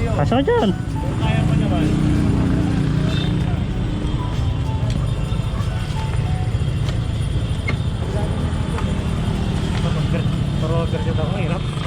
Kasya ka dyan. Kaya pa naman. Pero version ako hirap.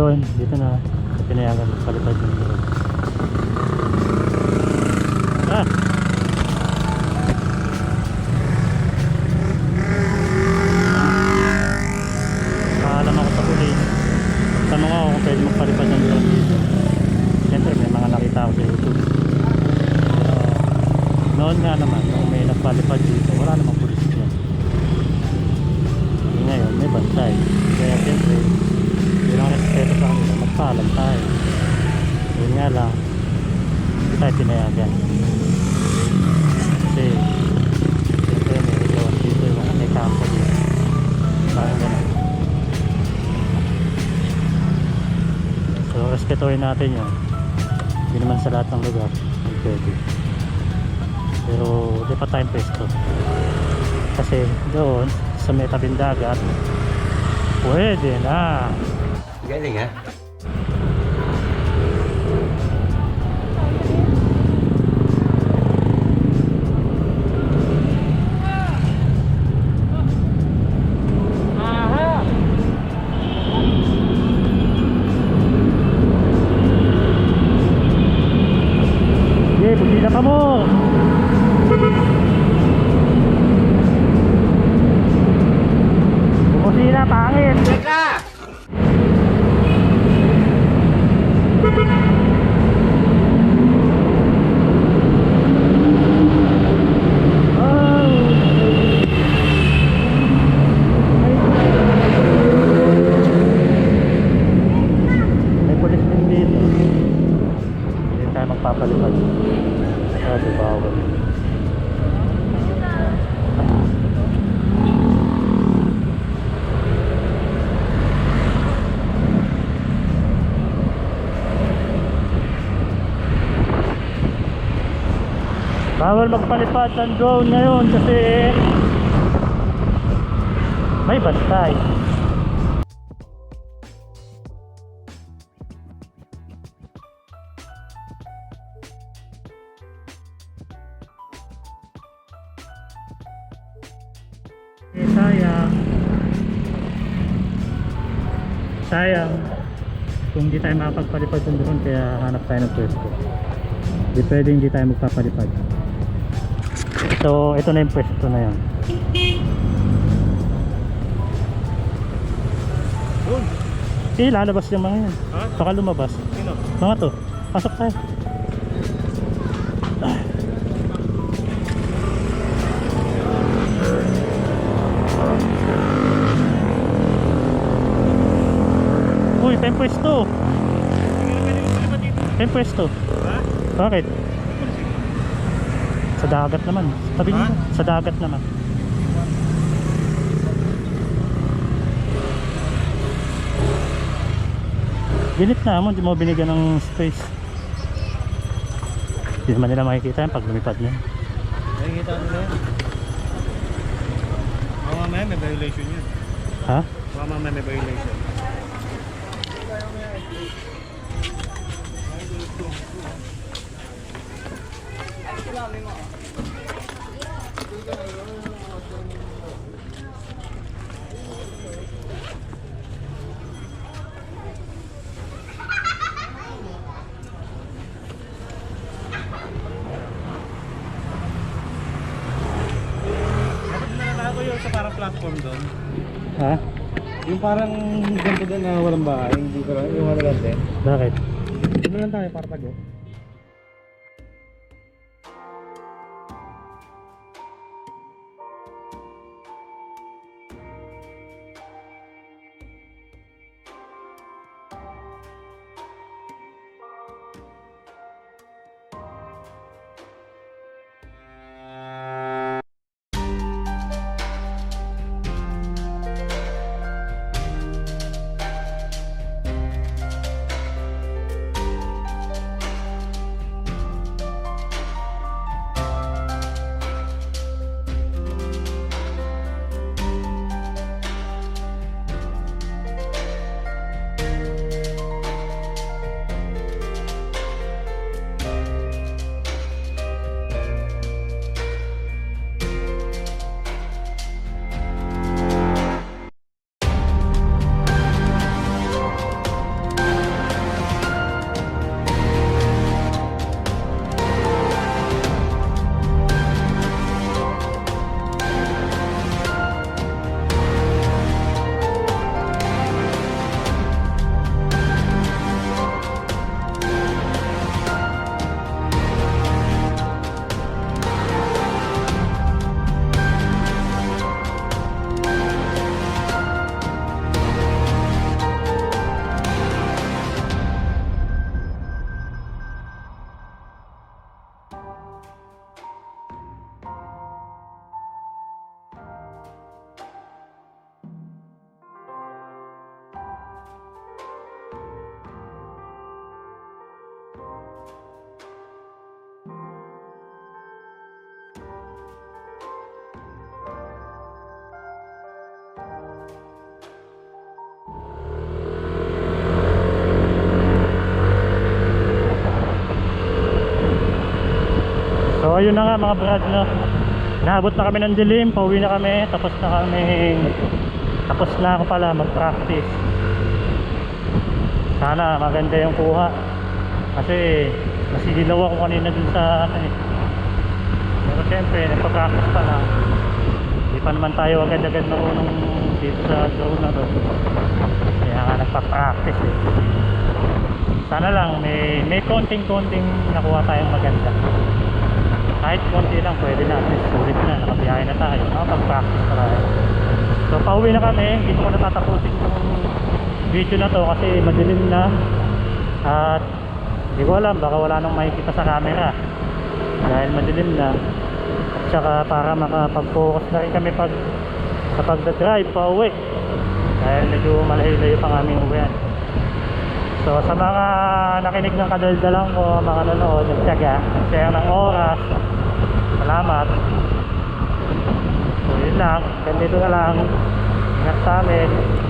Ayun, dito na. Pinayagan palipad ng drone. Ah! Paalam ako sa huli. Tanong ako kung pwede magpalipad ng dito. Siyempre may mga nakita ako sa YouTube. Pero naman, nung may nagpalipad dito, wala namang pulis dyan. Ngayon, may bantay. Kaya siyempre, sa kanila, magpaalam tayo. Yun nga lang, hindi tayo pinayagan. Kasi, siyempre may iwan dito, yung mga may dito. Parang ganun. So, respetuhin natin yun. Hindi naman sa lahat ng lugar, hindi pwede. Pero, di pa tayong pwesto. Kasi doon, sa may tabing dagat, pwede na. cái gì hả? Bawal. Bawal magpalipad ng drone ngayon kasi may bantay. Hindi tayo makapagpalipad ng drone, kaya hanap tayo ng pwesto. Hindi pwede hindi tayo magpapalipad. So, ito na yung pwesto na yan. Eh, lalabas yung mga yan. Ha? Baka lumabas. Sino? Mga to, pasok tayo. Uy, may pwesto. May pwesto. Ha? Bakit? Sa dagat naman. Sabi niyo, sa dagat naman. Ginit na mo, hindi mo binigyan ng space. Hindi naman nila makikita yan pag lumipad niya. Nakikita nila yan. Baka mamaya may violation yun. Ha? Baka mamaya may violation. Dapat na ako yung sa parang platform doon. Ha? Yung parang ganito doon na walang bahay, hindi ko lang, yung wala lang din. Bakit? Doon lang tayo para tago. Ayun na nga mga brad no. Naabot na kami ng dilim, pauwi na kami, tapos na kami tapos na ako pala mag-practice. Sana maganda yung kuha. Kasi nasidilaw ako kanina dun sa ano eh. Pero syempre, nagpa-practice pa lang. Hindi pa naman tayo agad-agad marunong dito sa drone na to. Kaya nga nagpa-practice eh. Sana lang may may konting-konting nakuha tayong maganda. Kahit konti lang pwede na. At na. Nakabiyahe na tayo. Nakapag-practice na tayo. So pauwi na kami. Hindi ko na tatapusin yung video na to kasi madilim na. At hindi ko alam. Baka wala nang makikita sa camera. Dahil madilim na. At saka para makapag-focus na rin kami pag sa pagdadrive pa uwi. Dahil medyo malayo-layo pang aming uwian. So sa mga nakinig ng kadaldalang ko, mga nanonood, nagtyaga, nag-share ng oras, salamat. So yun lang, ganito na lang. Ingat sa amin.